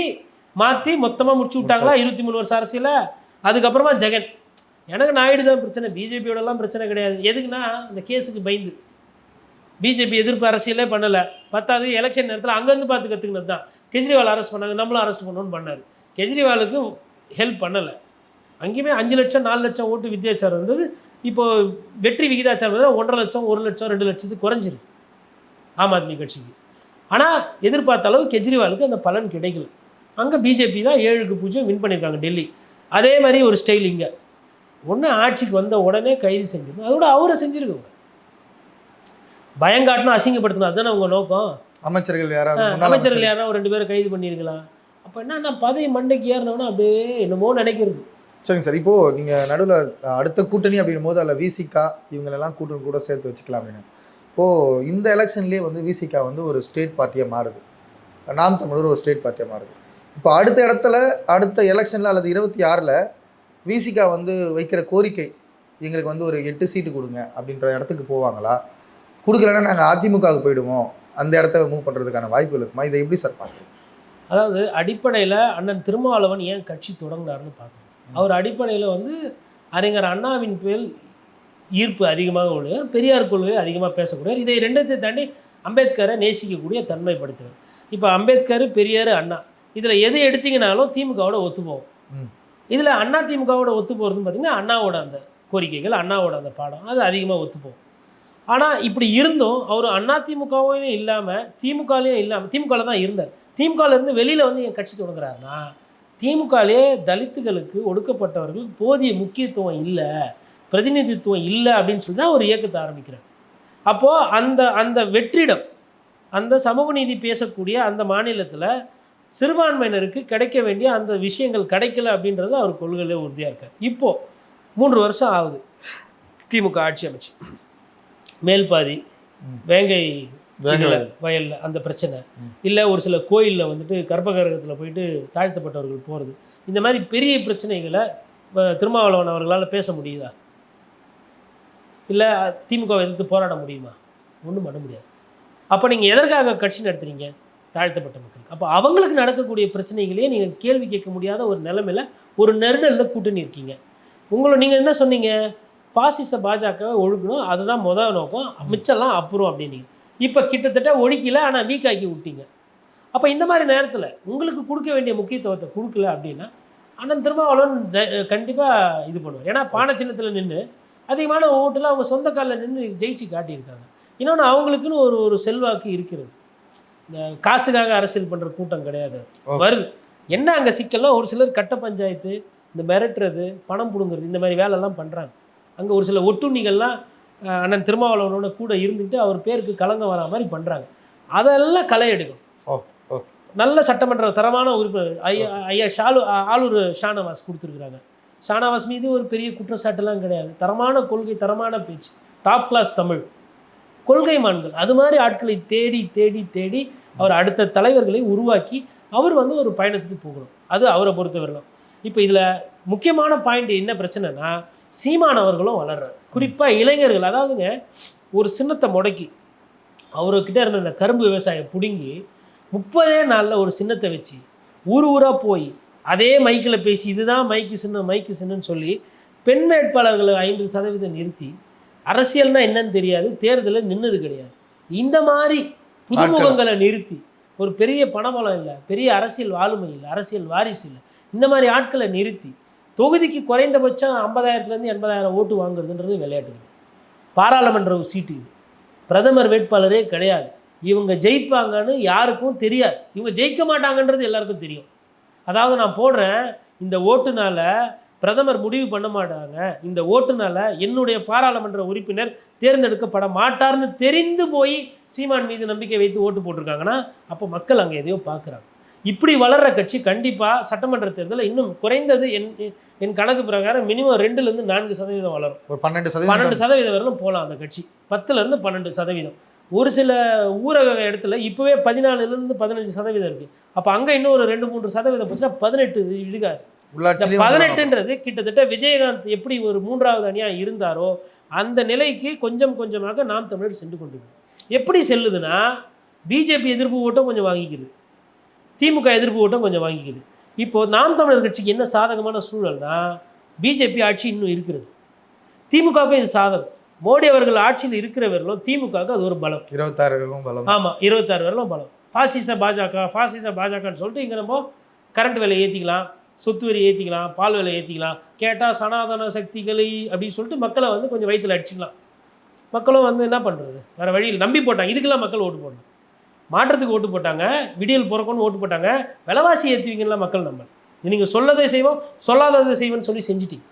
மாற்றி மொத்தமாக முடிச்சு விட்டாங்களா. இருபத்தி மூணு வருஷம் அரசியல அதுக்கப்புறமா ஜெகன். எனக்கு நாயுடு தான் பிரச்சனை. பிஜேபியோடலாம் பிரச்சனை கிடையாது. எதுக்குன்னா இந்த கேஸுக்கு பயந்து. பிஜேபி எதிர்ப்பு அரசியலே பண்ணலை. பத்தாவது எலெக்ஷன் நேரத்தில் அங்கேருந்து பார்த்து கற்றுக்கினது தான். கெஜ்ரிவால் அரெஸ்ட் பண்ணாங்க. நம்மளும் அரெஸ்ட் பண்ணணும்னு பண்ணார். கெஜ்ரிவாலுக்கு ஹெல்ப் பண்ணலை. அங்கேயுமே அஞ்சு லட்சம் நாலு லட்சம் ஓட்டு வித்தியாச்சாரம் இருந்தது. இப்போ வெற்றி விகிதாச்சாரம் ஒன்றரை லட்சம் ஒரு லட்சம் ரெண்டு லட்சத்துக்கு குறைஞ்சிருக்கு. ஆம் ஆத்மி கட்சிக்கு. ஆனால் எதிர்பார்த்த அளவு கெஜ்ரிவாலுக்கு அந்த பலன் கிடைக்கல. அங்கே பிஜேபி தான் ஏழுக்கு பூஜ்ஜியம் வின் பண்ணியிருக்காங்க டெல்லி. அதே மாதிரி ஒரு ஸ்டைல் இங்கே. ஒன்று ஆட்சிக்கு வந்த உடனே கைது செஞ்சிருக்கணும் அதோட அவரை செஞ்சிருக்கோங்க பயங்காட்டணும் அசிங்கப்படுத்தணும் அதுதானே உங்கள் நோக்கம்? அமைச்சர்கள் யாராவது அமைச்சர்கள் அமைச்சர்கள் யாரா ஒரு ரெண்டு பேரை கைது பண்ணியிருக்கலாம் அப்போ என்ன பதவி மண்டைக்கு ஏறினவனா அப்படியே என்னமோ நினைக்கிறது. சரிங்க சார். இப்போ நீங்க நடுவில் அடுத்த கூட்டணி அப்படின்னும் போது அதில் விசிகா இவங்களெல்லாம் கூட்டணி கூட சேர்த்து வச்சுக்கலாம் அப்படின்னு இப்போ இந்த எலெக்ஷன்லேயே வந்து விசிகா வந்து ஒரு ஸ்டேட் பார்ட்டியாக மாறுது. நாம் தமிழர் ஒரு ஸ்டேட் பார்ட்டியாக மாறுது. இப்போ அடுத்த இடத்துல அடுத்த எலெக்ஷனில் அல்லது இருபத்தி ஆறில் விசிகா வந்து வைக்கிற கோரிக்கை எங்களுக்கு வந்து ஒரு எட்டு சீட்டு கொடுங்க அப்படின்ற இடத்துக்கு போவாங்களா? கொடுக்கலன்னா நாங்கள் அதிமுகவுக்கு போயிடுவோம். அந்த இடத்த மூவ் பண்ணுறதுக்கான வாய்ப்புகள் இருக்குமா? இதை எப்படி சார் பார்க்குறீங்க? அதாவது அடிப்படையில் அண்ணன் திருமாவளவன் ஏன் கட்சி தொடங்கினார்னு பார்த்தோம் அவர் அடிப்படையில் வந்து அறிஞர் அண்ணாவின் பேர் ஈர்ப்பு அதிகமாக உள்ளவர் பெரியார் கொள்கையை அதிகமாக பேசக்கூடியவர். இதை ரெண்டத்தை தாண்டி அம்பேத்கரை நேசிக்கக்கூடிய தன்மைப்படுத்துவார். இப்போ அம்பேத்கர் பெரியார் அண்ணா இதில் எது எடுத்தீங்கனாலும் திமுகவோட ஒத்து போகும் ம். இதில் அதிமுகவோட ஒத்து போகிறதுன்னு பார்த்தீங்கன்னா அண்ணாவோட அந்த கோரிக்கைகள் அண்ணாவோட அந்த பாடம் அது அதிகமாக ஒத்து போகும் ஆனால் இப்படி இருந்தும் அவர் அதிமுகவும் இல்லாமல் திமுகலையும் இல்லாமல் திமுகவில் தான் இருந்தார். திமுகல இருந்து வெளியில் வந்து என் கட்சி தொடங்குறாருன்னா திமுகலே தலித்துகளுக்கு ஒடுக்கப்பட்டவர்கள் போதிய முக்கியத்துவம் இல்லை. பிரதிநிதித்துவம் இல்லை அப்படின்னு சொல்லி தான் ஒரு இயக்கத்தை ஆரம்பிக்கிறார். அப்போது அந்த அந்த வெற்றிடம் அந்த சமூக நீதி பேசக்கூடிய அந்த மாநிலத்தில் சிறுபான்மையினருக்கு கிடைக்க வேண்டிய அந்த விஷயங்கள் கிடைக்கல அப்படின்றது அவர் கொள்கையிலே உறுதியாக இருக்கார். இப்போது மூன்று வருஷம் ஆகுது. திமுக ஆட்சி அமைச்சு. மேல்பாதி. வேங்கை வயல்ல அந்த பிரச்சனை. இல்லை ஒரு சில கோயிலில் வந்துட்டு கர்ப்பகிரகத்தில் போயிட்டு தாழ்த்தப்பட்டவர்கள் போகிறது இந்த மாதிரி பெரிய பிரச்சனைகளை திருமாவளவன் அவர்களால் பேச முடியுதா? இல்லை திமுக எதிர்த்து போராட முடியுமா? ஒன்றும் பண்ண முடியாது. அப்போ நீங்கள் எதற்காக கட்சி நடத்துறீங்க? தாழ்த்தப்பட்ட மக்களுக்கு. அப்போ அவங்களுக்கு நடக்கக்கூடிய பிரச்சனைகளையே நீங்கள் கேள்வி கேட்க முடியாத ஒரு நிலமையில் ஒரு நெருடலில் கூட்டணி இருக்கீங்க. உங்களை நீங்கள் என்ன சொன்னீங்க? பாசிச பாஜக ஒழுக்கணும். அதுதான் முதல் நோக்கம். மிச்சம்லாம் அப்புறம் அப்படின்னீங்க. இப்போ கிட்டத்தட்ட ஒழிக்கல ஆனால் வீக் ஆக்கி விட்டீங்க. அப்போ இந்த மாதிரி நேரத்தில் உங்களுக்கு கொடுக்க வேண்டிய முக்கியத்துவத்தை கொடுக்கல அப்படின்னா அண்ணன் திருமாவளவன் கண்டிப்பாக இது பண்ணுவார். ஏன்னா பானை சின்னத்தில் நின்று அதிகமான ஓட்டில் அவங்க சொந்த காலில் நின்று ஜெயிச்சு காட்டியிருக்காங்க. இன்னொன்று அவங்களுக்குன்னு ஒரு ஒரு செல்வாக்கு இருக்கிறது. இந்த காசுக்காக அரசியல் பண்ணுற கூட்டம் கிடையாது. வருது. என்ன அங்கே சிக்கல்னா ஒரு சிலர் கட்ட பஞ்சாயத்து இந்த மிரட்டுறது பணம் பிடுங்குறது இந்த மாதிரி வேலைலாம் பண்ணுறாங்க அங்கே ஒரு சில ஒட்டுண்ணிகள்லாம் அண்ணன் திருமாவளவனோட கூட இருந்துக்கிட்டு அவர் பேருக்கு கலங்க வரா மாதிரி பண்ணுறாங்க அதெல்லாம் களை எடுக்கும். நல்ல சட்டமன்ற தரமான உறுப்பினர் ஐயா ஐயா ஷாலு ஆ- ஆளூர் ஷானவாஸ் கொடுத்துருக்குறாங்க. ஷானாவாஸ் மீது ஒரு பெரிய குற்றச்சாட்டுலாம் கிடையாது. தரமான கொள்கை தரமான பேச்சு. Top class Tamil. கொள்கை மான்கள். அது மாதிரி ஆட்களை தேடி தேடி தேடி அவர் அடுத்த தலைவர்களை உருவாக்கி அவர் வந்து ஒரு பயணத்துக்கு போகணும். அது அவரை பொறுத்தவரையிலும் இப்போ இதில் முக்கியமான பாயிண்ட் என்ன பிரச்சனைனா சீமான் அவர்களும் வளர்றார். குறிப்பாக இளைஞர்கள் அதாவதுங்க ஒரு சின்னத்தை முடக்கி அவர்கிட்ட இருந்த அந்த கரும்பு விவசாயம் பிடுங்கி முப்பதே நாளில் ஒரு சின்னத்தை வச்சு ஊர் ஊராக போய் அதே மைக்கில் பேசி இதுதான் மைக்கு சின்னம் மைக்கு சின்னன்னு சொல்லி பெண் வேட்பாளர்களை ஐம்பது சதவீதம் நிறுத்தி அரசியல்னா என்னன்னு தெரியாது தேர்தலில் நின்னது கிடையாது. இந்த மாதிரி புதுமுகங்களை நிறுத்தி ஒரு பெரிய பணபலம் இல்லை பெரிய அரசியல் ஆளுமை இல்லை அரசியல் வாரிசு இல்லை இந்த மாதிரி ஆட்களை நிறுத்தி தொகுதிக்கு குறைந்தபட்சம் ஐம்பதாயிரத்துலேருந்து எண்பதாயிரம் ஓட்டு வாங்குறதுன்றது விளையாட்டு. பாராளுமன்ற சீட்டு இது. பிரதமர் வேட்பாளரே கிடையாது. இவங்க ஜெயிப்பாங்கன்னு யாருக்கும் தெரியாது. இவங்க ஜெயிக்க மாட்டாங்கன்றது எல்லாருக்கும் தெரியும். அதாவது நான் போடுறேன் இந்த ஓட்டுனால பிரதமர் முடிவு பண்ண மாட்டாங்க இந்த ஓட்டுனால என்னுடைய பாராளுமன்ற உறுப்பினர் தேர்ந்தெடுக்கப்பட மாட்டார்னு தெரிந்து போய் சீமான் மீது நம்பிக்கை வைத்து ஓட்டு போட்டிருக்காங்கன்னா அப்போ மக்கள் அங்கே எதையோ பார்க்குறாங்க. இப்படி வளர்ற கட்சி கண்டிப்பாக சட்டமன்ற தேர்தலில் இன்னும் குறைந்தது என் என் கணக்கு பிரகாரம் மினிமம் ரெண்டுலேருந்து நான்கு சதவீதம் வளரும். ஒரு பன்னெண்டு பன்னெண்டு சதவீதம் சதவீதம் வரலும் போகலாம் அந்த கட்சி. பத்துலேருந்து பன்னெண்டு சதவீதம். ஒரு சில ஊரக இடத்துல இப்போவே பதினாலுலேருந்து பதினஞ்சு சதவீதம் இருக்குது அப்போ அங்கே இன்னும் ஒரு ரெண்டு மூன்று சதவீதம் போச்சுன்னா பதினெட்டு வந்துடும். பதினெட்டுன்றது கிட்டத்தட்ட விஜயகாந்த் எப்படி ஒரு மூன்றாவது அணியாக இருந்தாரோ அந்த நிலைக்கு கொஞ்சம் கொஞ்சமாக நாம் தமிழர் சென்று கொண்டிருக்கோம் எப்படி செல்லுதுன்னா பிஜேபி எதிர்ப்பு ஓட்டம் கொஞ்சம் வாங்கிக்குது. திமுக எதிர்ப்பு ஓட்டம் கொஞ்சம் வாங்கிக்குது. இப்போ நாம் தமிழர் கட்சிக்கு என்ன சாதகமான சூழல்னா பிஜேபி ஆட்சி இன்னும் இருக்கிறது. திமுகவுக்கு இது சாதகம். மோடி அவர்கள் ஆட்சியில் இருக்கிறவர்களும் திமுகவுக்கு அது ஒரு பலம். இருபத்தாறு இருக்கும் பலம். ஆமாம் இருபத்தாறு வரலும் பலம். பாசிச பாஜக பாசிச பாஜகன்னு சொல்லிட்டு இங்கே நம்ம கரண்ட் விலை ஏற்றிக்கலாம் சொத்து வரி ஏற்றிக்கலாம் பால் விலை ஏற்றிக்கலாம் கேட்டால் சனாதன சக்திகளை அப்படின்னு சொல்லிட்டு மக்களை வந்து கொஞ்சம் வயித்துல அடிச்சுக்கலாம். மக்களும் வந்து என்ன பண்ணுறது வேறு வழியில் நம்பி போட்டாங்க. இதுக்கெல்லாம் மக்கள் ஓட்டு போடணும் மாற்றத்துக்கு ஓட்டு போட்டாங்க. விடியல் பிறக்கணும்னு ஓட்டு போட்டாங்க. விலைவாசி ஏற்றுவீங்கலாம் மக்கள் நம்ம நீங்கள் சொல்லதை செய்வோம் சொல்லாததை செய்வோம்னு சொல்லி செஞ்சுட்டீங்க.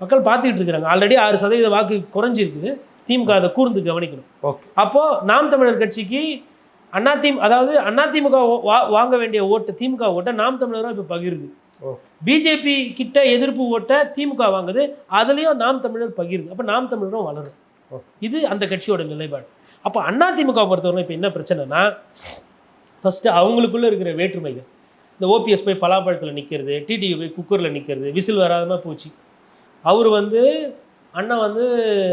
மக்கள் பார்த்துக்கிட்டு இருக்கிறாங்க ஆல்ரெடி ஆறு சதவீத வாக்கு குறைஞ்சிருக்குது. திமுக அதை கூர்ந்து கவனிக்கணும். ஓகே. அப்போது நாம் தமிழர் கட்சிக்கு அதிமுக அதாவது அதிமுக வா- வாங்க வேண்டிய ஓட்டு திமுக ஓட்டை நாம் தமிழரும் இப்போ பகிருது. பிஜேபி கிட்ட எதிர்ப்பு ஓட்டை திமுக வாங்குது. அதுலேயும் நாம் தமிழர் பகிருது. அப்போ நாம் தமிழரும் வளரும். இது அந்த கட்சியோட நிலைப்பாடு. அப்போ அதிமுக பொறுத்தவரை இப்போ என்ன பிரச்சனைனா ஃபஸ்ட்டு அவங்களுக்குள்ளே இருக்கிற வேற்றுமைகள். இந்த ஓபிஎஸ் போய் பலாப்பழத்தில் நிற்கிறது டிடியு போய் குக்கரில் நிற்கிறது விசில் வராதமா போச்சு. அவர் வந்து அண்ணன் வந்து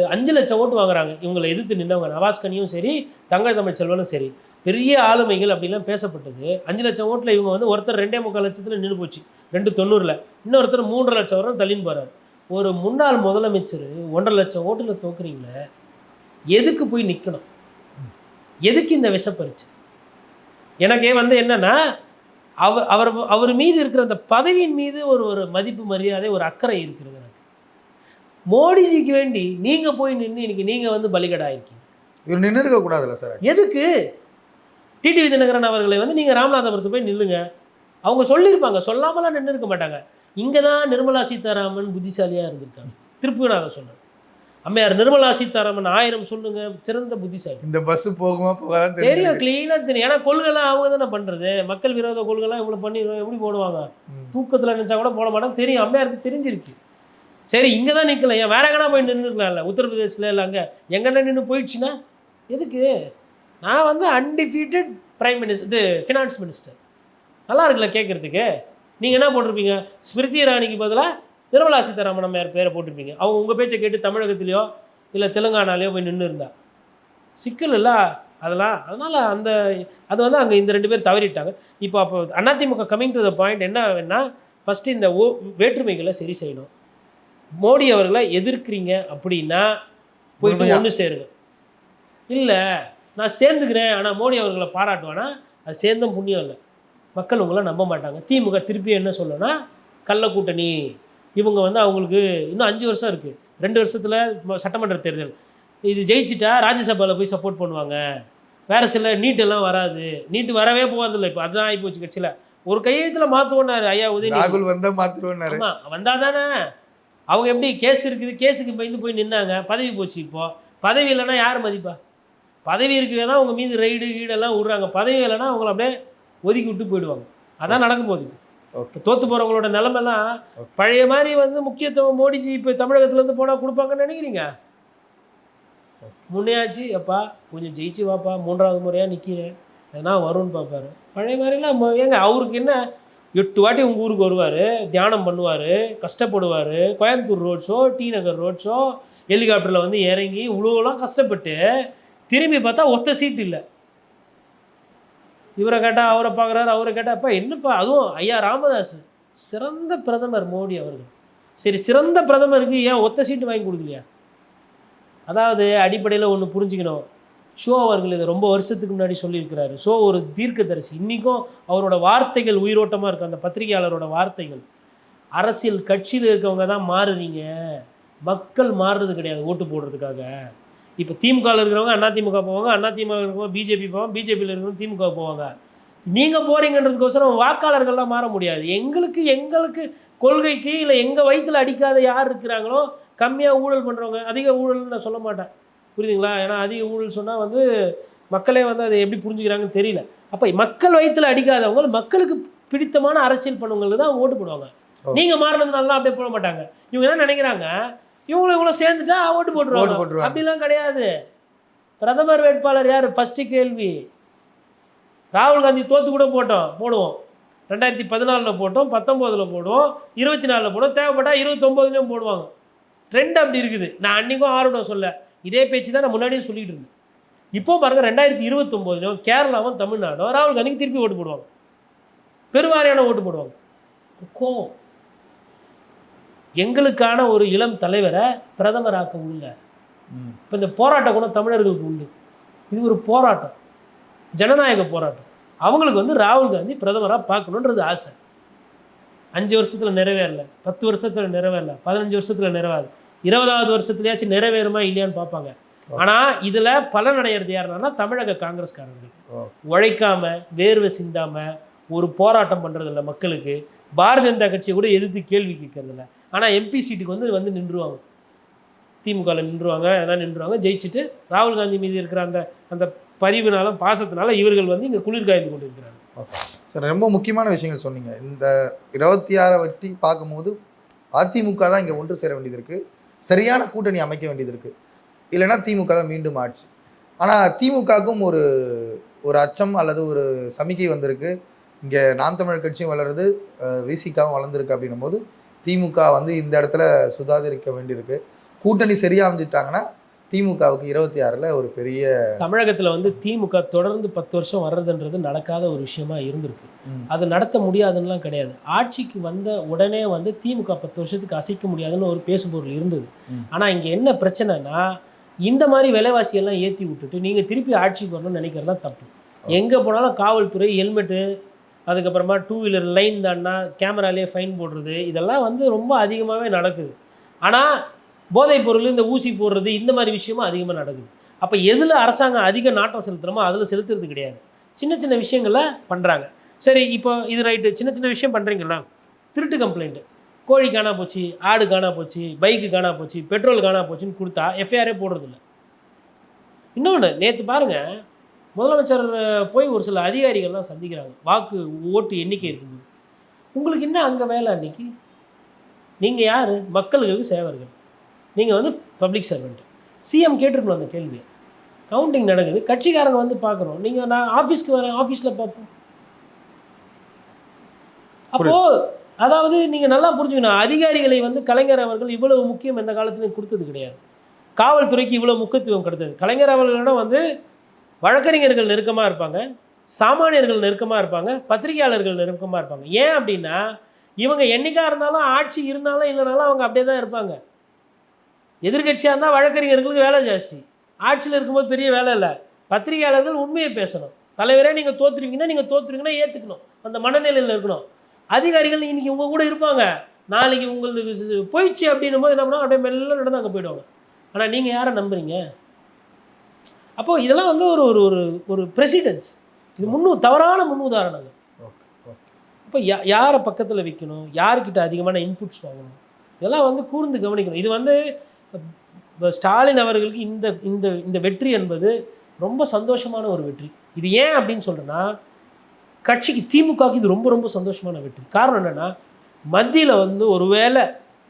அஞ்சு லட்சம் ஓட்டு வாங்குறாங்க. இவங்களை எதிர்த்து நின்றவங்க நவாஸ்கனியும் சரி தங்கள் தமிழ் செல்வனும் சரி. பெரிய ஆளுமைகள் அப்படிலாம் பேசப்பட்டது. அஞ்சு லட்சம் ஓட்டில் இவங்க வந்து ஒருத்தர் ரெண்டே முக்கால் லட்சத்தில் நின்று போச்சு. ரெண்டு தொண்ணூறில். இன்னொருத்தர் மூன்றரை லட்சம் வரை தள்ளின்னு போகிறார் ஒரு முன்னாள் முதலமைச்சர் ஒன்றரை லட்சம் ஓட்டில் தோக்குறீங்களே எதுக்கு போய் நிற்கணும் எதுக்கு இந்த விஷப்பரிச்சு எனக்கே வந்து என்னன்னா அவர் அவர் அவர் மீது இருக்கிற அந்த பதவியின் மீது ஒரு ஒரு மதிப்பு மரியாதை ஒரு அக்கறை இருக்கிறது எனக்கு. மோடிஜிக்கு வேண்டி நீங்க போய் நின்று இன்னைக்கு நீங்க வந்து பலிகடா இருக்கீங்க இவர் நின்று இருக்க கூடாதுல்ல சார். எதுக்கு? டிடிவி தினகரன் அவர்களை வந்து நீங்கள் ராமநாதபுரத்து போய் நில்லுங்க. அவங்க சொல்லியிருப்பாங்க. சொல்லாமலாம் நின்று இருக்க மாட்டாங்க. இங்கே தான் நிர்மலா சீதாராமன் புத்திசாலியாக இருந்திருக்காங்க. திருப்பி நான் அதை சொன்னேன் அம்மையார் நிர்மலா சீதாராமன் ஆயிரம் சொல்லுங்க. சிறந்த புத்திசாலி. இந்த பஸ் போகுமா போகாதான் தெரியும் தெரியும் க்ளீனாக தெரியும். ஏன்னா கொள்கைலாம் அவங்க தானே பண்ணுறது மக்கள் விரோத கொள்கைலாம் இவ்வளோ பண்ணி எப்படி போடுவாங்க? தூக்கத்தில் நினச்சா கூட போட மாட்டாங்க தெரியும். அம்மையாருக்கு தெரிஞ்சிருக்கு. சரி இங்கே தான் நிற்கல ஏன் வேற எங்கன்னா போய் நின்றுக்கலாம்ல உத்தரப்பிரதேசில் இல்லை அங்கே. எங்கன்னா நின்று போயிடுச்சுன்னா? எதுக்கு? நான் வந்து அன்டிஃபீட்டட் பிரைம் மினிஸ்டர் இது ஃபினான்ஸ் மினிஸ்டர் நல்லா இருக்குல்ல கேட்குறதுக்கு நீங்கள் என்ன போட்டிருப்பீங்க? ஸ்மிருதி இரானிக்கு பதிலாக நிர்மலா சீதாராமன் அம்மையார் பேரை போட்டிருப்பீங்க. அவங்க உங்கள் பேச்சை கேட்டு தமிழகத்துலேயோ இல்லை தெலுங்கானாலேயோ போய் நின்று இருந்தா? சிக்கல் இல்லை. அதெல்லாம் அதனால் அந்த அது வந்து அங்கே இந்த ரெண்டு பேர் தவறிட்டாங்க. இப்போ அப்போ AIADMK coming to the point என்ன வேணா ஃபஸ்ட்டு இந்த ஓ வேற்றுமைகளை சரி செய்யணும். மோடி அவர்களை எதிர்க்கிறீங்க அப்படின்னா போயிட்டு? ஒன்று சேருங்க. இல்லை நான் சேர்ந்துக்கிறேன் ஆனால் மோடி அவர்களை பாராட்டுவானா? அது சேர்ந்தும் புண்ணியம் இல்லை. மக்கள் உங்களை நம்ப மாட்டாங்க. திமுக திருப்பி என்ன சொல்லணும்னா கள்ள கூட்டணி. இவங்க வந்து அவங்களுக்கு இன்னும் அஞ்சு வருஷம் இருக்குது ரெண்டு வருஷத்தில் சட்டமன்ற தேர்தல். இது ஜெயிச்சிட்டா ராஜ்யசபாவில் போய் சப்போர்ட் பண்ணுவாங்க. வேறு சில நீட் எல்லாம் வராது. நீட் வரவே போகிறதில்ல இப்போ அதுதான் ஆகி போச்சு கட்சியில். ஒரு கையெழுத்தில் மாற்றுவோன்னாரு ஐயா உதயநிதி. ராகுல் வந்தா மாத்திருவேன்னாரு ஆமா வந்தால் தானே. அவங்க எப்படி கேஸ் இருக்குது கேஸுக்கு பயந்து போய் நின்னாங்க பதவி போச்சு இப்போ. பதவி இல்லைன்னா யார் மதிப்பா? பதவி இருக்குன்னா அவங்க மீது ரைடு கீடெல்லாம் விடுறாங்க. பதவி இல்லைன்னா அவங்கள அப்படியே ஒதுக்கி விட்டு போயிடுவாங்க. அதான் நடக்க போகுது ஓகே தோத்து போகிறவங்களோட நிலமெல்லாம். பழைய மாதிரி வந்து முக்கியத்துவம் மோடிஜி இப்போ தமிழகத்துலேருந்து போனால் கொடுப்பாங்கன்னு நினைக்கிறீங்க? முன்னையாச்சு அப்பா கொஞ்சம் ஜெயிச்சு வாப்பா மூன்றாவது முறையாக நிற்கிறேன் எதனா வரும்னு பார்ப்பாரு பழைய மாதிரிலாம் ஏங்க அவருக்கு என்ன எட்டு வாட்டி உங்கள் ஊருக்கு வருவார் தியானம் பண்ணுவார் கஷ்டப்படுவார். Coimbatore road show T Nagar road show ஹெலிகாப்டரில் வந்து இறங்கி இவ்வளோலாம் கஷ்டப்பட்டு திரும்பி பார்த்தா ஒத்த சீட் இல்லை. இவரை கேட்டால் அவரை பார்க்குறாரு அவரை கேட்டால் அப்பா என்னப்பா அதுவும் ஐயா ராமதாஸ் சிறந்த பிரதமர் மோடி அவர்கள். சரி சிறந்த பிரதமருக்கு ஏன் ஒத்த சீட்டு வாங்கி கொடுக்கலையா? அதாவது அடிப்படையில் ஒன்று புரிஞ்சுக்கணும். ஷோ அவர்கள் இதை ரொம்ப வருஷத்துக்கு முன்னாடி சொல்லியிருக்கிறாரு. ஷோ ஒரு தீர்க்கதரிசி. இன்றைக்கும் அவரோட வார்த்தைகள் உயிரோட்டமாக இருக்குது அந்த பத்திரிகையாளரோட வார்த்தைகள். அரசியல் கட்சியில் இருக்கவங்க தான் மாறுறீங்க. மக்கள் மாறுறது கிடையாது ஓட்டு போடுறதுக்காக. இப்போ திமுகவில் இருக்கிறவங்க அண்ணா திமுக போவாங்க. அண்ணா திமுக இருக்கிறவங்க பிஜேபி போவாங்க. பிஜேபியில் இருக்கிறவங்க திமுக போவாங்க. நீங்கள் போகிறீங்கன்றதுக்கோசரம் வாக்காளர்கள்லாம் மாற முடியாது. எங்களுக்கு எங்களுக்கு கொள்கைக்கு இல்லை எங்கள் வயிற்றில் அடிக்காத யார் இருக்கிறாங்களோ கம்மியாக ஊழல் பண்ணுறவங்க அதிக ஊழல்னு நான் சொல்ல மாட்டேன். புரியுதுங்களா? ஏன்னா அதிக ஊழல் சொன்னால் வந்து மக்களே வந்து அதை எப்படி புரிஞ்சுக்கிறாங்கன்னு தெரியல. அப்போ மக்கள் வயித்துல அடிக்காதவங்க மக்களுக்கு பிடித்தமான அரசியல் பண்ணவங்களுக்கு தான் ஓட்டு போடுவாங்க. நீங்கள் மாறினதுனால அப்படியே போட மாட்டாங்க. இவங்க என்ன நினைக்கிறாங்க? இவங்களும் இவ்வளோ சேர்ந்துட்டா ஓட்டு போட்டுருவாங்க. அப்படிலாம் கிடையாது. பிரதமர் வேட்பாளர் யார்? ஃபஸ்ட்டு கேள்வி. ராகுல் காந்தி தோத்து கூட போட்டோம் போடுவோம். ரெண்டாயிரத்தி பதினாலில் போட்டோம் பத்தொம்போதில் போடுவோம் இருபத்தி நாலில் போடுவோம். தேவைப்பட்டா இருபத்தொம்போதுலேயும் போடுவாங்க. ட்ரெண்ட் அப்படி இருக்குது. நான் அன்றைக்கும் ஆர்வம் சொல்ல இதே பேச்சு தான் நான் முன்னாடியே சொல்லிட்டு இருந்தேன். இப்போ பாருங்க ரெண்டாயிரத்தி இருபத்தொம்போதுலையும் கேரளாவும் தமிழ்நாடும் ராகுல் காந்திக்கு திருப்பி ஓட்டு போடுவாங்க. பெருவாரியான ஓட்டு போடுவாங்க. கோவம். எங்களுக்கான ஒரு இளம் தலைவரை பிரதமராக்க உள்ள. இப்போ இந்த போராட்ட குணம் தமிழர்களுக்கு உண்டு. இது ஒரு போராட்டம். ஜனநாயக போராட்டம். அவங்களுக்கு வந்து ராகுல் காந்தி பிரதமராக பார்க்கணுன்றது ஆசை. அஞ்சு வருஷத்தில் நிறைவேறல பத்து வருஷத்தில் நிறைவேறல பதினஞ்சு வருஷத்தில் நிறைவேறாது இருபதாவது வருஷத்துலயாச்சும் நிறைவேறுமா இல்லையான்னு பார்ப்பாங்க. ஆனால் இதில் பலனடைகிறது யாருன்னா தமிழக காங்கிரஸ்காரர்கள். உழைக்காம வேர்வை சிந்தாம ஒரு போராட்டம் பண்றதில்ல மக்களுக்கு. பாரதிய ஜனதா கட்சியை கூட எதிர்த்து கேள்வி கேட்கறதில்ல. ஆனால் எம்பி சீட்டுக்கு வந்து வந்து நின்றுவாங்க. திமுகவில் நின்றுவாங்க அதெல்லாம் நின்றுவாங்க ஜெயிச்சுட்டு ராகுல் காந்தி மீது இருக்கிற அந்த அந்த பரிவுனால பாசத்தினால இவர்கள் வந்து இங்கே குளிர் காய்ந்து கொண்டு இருக்கிறாங்க சார் ரொம்ப முக்கியமான விஷயங்கள் சொன்னீங்க. இந்த இருபத்தி ஆறை வட்டி பார்க்கும்போது அதிமுக தான் இங்கே ஒன்று சேர வேண்டியது இருக்குது சரியான கூட்டணி அமைக்க வேண்டியது இருக்குது இல்லைன்னா திமுக தான் மீண்டும் ஆட்சி. ஆனால் திமுகவுக்கும் ஒரு ஒரு அச்சம் அல்லது ஒரு சமிக்கை வந்திருக்கு. இங்கே நாம் தமிழர் கட்சியும் வளருது விசிகாவும் வளர்ந்துருக்கு அப்படின்னும் போது திமுக வந்து இந்த இடத்துல சுதாகரிக்க வேண்டியிருக்கு. கூட்டணி சரியாக அமைஞ்சிட்டாங்கன்னா திமுகவுக்கு இருபத்தி ஆறில் ஒரு பெரிய தமிழகத்தில் வந்து திமுக தொடர்ந்து பத்து வருஷம் வர்றதுன்றது நடக்காத ஒரு விஷயமா இருந்திருக்கு. அது நடத்த முடியாதுன்னுலாம் கிடையாது. ஆட்சிக்கு வந்த உடனே வந்து திமுக பத்து வருஷத்துக்கு அசைக்க முடியாதுன்னு ஒரு பேசுபொருள் இருந்தது. ஆனால் இங்கே என்ன பிரச்சனைனா இந்த மாதிரி விலைவாசி எல்லாம் ஏற்றி விட்டுட்டு நீங்கள் திருப்பி ஆட்சிக்கு வரணும்னு நினைக்கிறது தான் தப்பு. எங்கே போனாலும் காவல்துறை ஹெல்மெட்டு அதுக்கப்புறமா டூ வீலர் லைன் தான்னா கேமராலேயே ஃபைன் போடுறது இதெல்லாம் வந்து ரொம்ப அதிகமாகவே நடக்குது. ஆனால் போதைப் பொருள் இந்த ஊசி போடுறது இந்த மாதிரி விஷயமும் அதிகமாக நடக்குது. அப்போ எதில் அரசாங்கம் அதிக நாட்டம் செலுத்துகிறோமோ அதில் செலுத்துறது கிடையாது. சின்ன சின்ன விஷயங்களை பண்ணுறாங்க சரி இப்போ இது ரைட்டு சின்ன சின்ன விஷயம் பண்ணுறீங்களா திருட்டு கம்ப்ளைண்ட்டு கோழி காணா போச்சு ஆடு காணா போச்சு பைக்கு காணா போச்சு பெட்ரோல் காணா போச்சுன்னு கொடுத்தா எஃப்ஐஆரே போடுறதில்ல. இன்னொன்று நேற்று பாருங்கள் முதலமைச்சர் போய் ஒரு சில அதிகாரிகள்லாம் சந்திக்கிறாங்க. வாக்கு ஓட்டு எண்ணிக்கை இருக்கும்போது. உங்களுக்கு என்ன அங்கே வேலை அன்னைக்கு? நீங்கள் யார்? மக்களுக்கு சேவர்கள். நீங்கள் வந்து பப்ளிக் சர்வெண்ட் சிஎம் கேட்டிருக்கணும் அந்த கேள்வியை. கவுண்டிங் நடக்குது. கட்சிக்காரங்க வந்து பார்க்குறோம் நீங்கள் நான் ஆஃபீஸ்க்கு வரேன். ஆஃபீஸில் பார்ப்போம் அப்போது அதாவது நீங்கள் நல்லா புரிஞ்சுக்கணும். அதிகாரிகளை வந்து கலைஞர் அவர்கள் இவ்வளவு முக்கியம் எந்த காலத்துலையும் கொடுத்தது கிடையாது. காவல்துறைக்கு இவ்வளோ முக்கியத்துவம் கொடுத்தது. கலைஞர் அவர்களிடம் வந்து வழக்கறிஞர்கள் நெருக்கமாக இருப்பாங்க. சாமானியர்கள் நெருக்கமாக இருப்பாங்க. பத்திரிகையாளர்கள் நெருக்கமாக இருப்பாங்க. ஏன் அப்படின்னா இவங்க என்னைக்காக இருந்தாலும் ஆட்சி இருந்தாலும் இல்லைனாலும் அவங்க அப்படியே தான் இருப்பாங்க. எதிர்கட்சியாக இருந்தால் வழக்கறிஞர்களுக்கு வேலை ஜாஸ்தி. ஆட்சியில் இருக்கும்போது பெரிய வேலை இல்லை. பத்திரிகையாளர்கள் உண்மையை பேசணும். தலைவரே நீங்கள் தோத்துருவீங்கன்னா நீங்கள் தோத்துருவீங்கன்னா ஏற்றுக்கணும் அந்த மனநிலையில் இருக்கணும். அதிகாரிகள் இன்னைக்கு உங்கள் கூட இருப்பாங்க. நாளைக்கு உங்களுக்கு போயிடுச்சு அப்படின்னும் போது என்ன பண்ணுவாங்க? அப்படியே மெல்ல நடந்து அங்கே போயிடுவாங்க. ஆனால் நீங்கள் யாரை நம்புறீங்க? அப்போது இதெல்லாம் வந்து ஒரு ஒரு ஒரு ஒரு பிரசிடென்ஸ் இது முன்னு தவறான முன் உதாரணங்கள் ஓகே ஓகே. அப்போ யா யாரை பக்கத்தில் வைக்கணும்? யார்கிட்ட அதிகமான இன்புட்ஸ் வாங்கணும்? இதெல்லாம் வந்து கூர்ந்து கவனிக்கணும். இது வந்து இப்ப ஸ்டாலின் அவர்களுக்கு இந்த இந்த இந்த வெற்றி என்பது ரொம்ப சந்தோஷமான ஒரு வெற்றி. இது ஏன் அப்படின்னு சொல்கிறேன்னா கட்சிக்கு திமுகவுக்கு இது ரொம்ப ரொம்ப சந்தோஷமான வெற்றி. காரணம் என்னென்னா மத்தியில் வந்து ஒருவேளை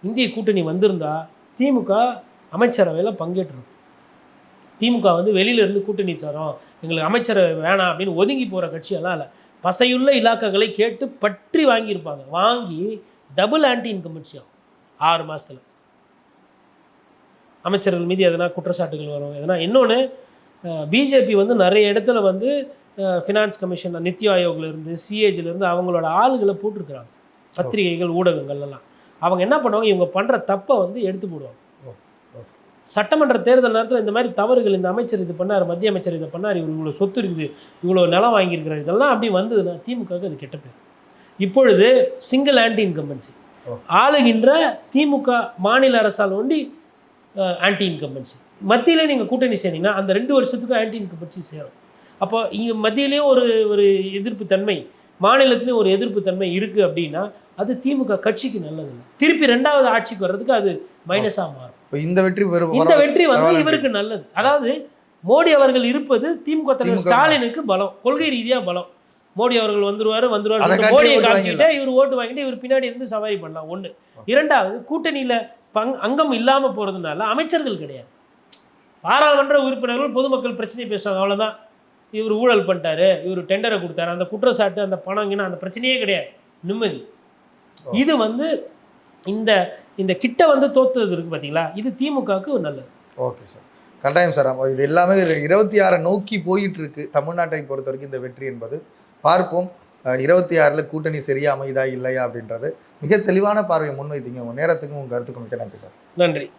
இந்திய கூட்டணி வந்திருந்தால் திமுக அமைச்சரவையில் பங்கேற்றிருக்கும் திமுக வந்து வெளியில இருந்து கூட்டணி தரோம் எங்களுக்கு அமைச்சரவை வேணாம் அப்படின்னு ஒதுங்கி போகிற கட்சியெல்லாம் இல்லை. பசையுள்ள இலாக்காக்களை கேட்டு பற்றி வாங்கியிருப்பாங்க. வாங்கி டபுள் ஆன்டி இன்கம்பன்சி ஆகும். ஆறு மாதத்தில் அமைச்சர்கள் மீது எதனா குற்றச்சாட்டுகள் வரும் எதனா. இன்னொன்று பிஜேபி வந்து நிறைய இடத்துல வந்து ஃபினான்ஸ் கமிஷன் நித்தி ஆயோக்ல இருந்து சிஏஜில இருந்து அவங்களோட ஆளுகளை போட்டிருக்கிறாங்க. பத்திரிகைகள் ஊடகங்கள் எல்லாம். அவங்க என்ன பண்ணுவாங்க இவங்க பண்ணுற தப்பை வந்து எடுத்து போடுவாங்க. சட்டமன்ற தேர்தல் நேரத்தில் இந்த மாதிரி தவறுகள் இந்த அமைச்சர் இது பண்ணார் மத்திய அமைச்சர் இதை பண்ணார் இவர் இவ்வளோ சொத்து இருக்குது இவ்வளோ நிலம் வாங்கியிருக்கிறார் இதெல்லாம் அப்படி வந்ததுன்னா திமுகவுக்கு அது கெட்ட பேர். இப்பொழுது சிங்கிள் ஆன்டி இன்கம்பன்சி. ஆளுகின்ற திமுக மாநில அரசால் ஒண்டி ஆன்டி இன்கம்பன்சி மத்தியிலே நீங்கள் கூட்டணி சேர்ந்தீங்கன்னா அந்த ரெண்டு வருஷத்துக்கும் ஆன்டி இன்கம்பன்சி சேரும். அப்போ இங்கே மத்தியிலையும் ஒரு ஒரு எதிர்ப்பு தன்மை மாநிலத்திலையும் ஒரு எதிர்ப்பு தன்மை இருக்குது அப்படின்னா அது திமுக கட்சிக்கு நல்லதில்லை. திருப்பி ரெண்டாவது ஆட்சிக்கு வர்றதுக்கு அது மைனஸாக மாறும். இந்த வெற்றி இந்த வெற்றி வந்து. இவருக்கு நல்லது. அதாவது மோடி அவர்கள் இருப்பது திமுக தலைவர் ஸ்டாலினுக்கு பலம் கொள்கை ரீதியா பலம். மோடி அவர்கள் வந்துருவாரு வந்துருவாரு மோடியை காமிச்சுக்கிட்டே இவர் ஓட்டு வாங்கிட்டு இவர் பின்னாடி இருந்து சவாரி பண்ணலாம். ஒண்ணு. இரண்டாவது கூட்டணியில பங் அங்கம் இல்லாம போறதுனால அமைச்சர்கள் கிடையாது. பாராளுமன்ற உறுப்பினர்கள் பொதுமக்கள் பிரச்சனையை பேசுவாங்க அவ்வளவுதான். இவர் ஊழல் பண்ணிட்டாரு இவர் டெண்டரை கொடுத்தாரு அந்த குற்றச்சாட்டு அந்த பணம் அந்த பிரச்சனையே கிடையாது. நிம்மதி. இது வந்து இந்த இந்த கிட்ட வந்து தோத்துறது இருக்கு பாத்தீங்களா? இது திமுகவுக்கு நல்லது. Okay sir. கட்டாயம் சார். ஆமாம் இது எல்லாமே இருபத்தி ஆறை நோக்கி போயிட்டு இருக்கு. தமிழ்நாட்டை பொறுத்த வரைக்கும் இந்த வெற்றி என்பது. பார்ப்போம். இருபத்தி ஆறில் கூட்டணி சரியா அமைதா இல்லையா அப்படின்றது மிக தெளிவான பார்வையை முன்வைத்தீங்க. உங்கள் நேரத்துக்கும் உங்கள் கருத்துக்கும் மிக்க நன்றி சார். நன்றி.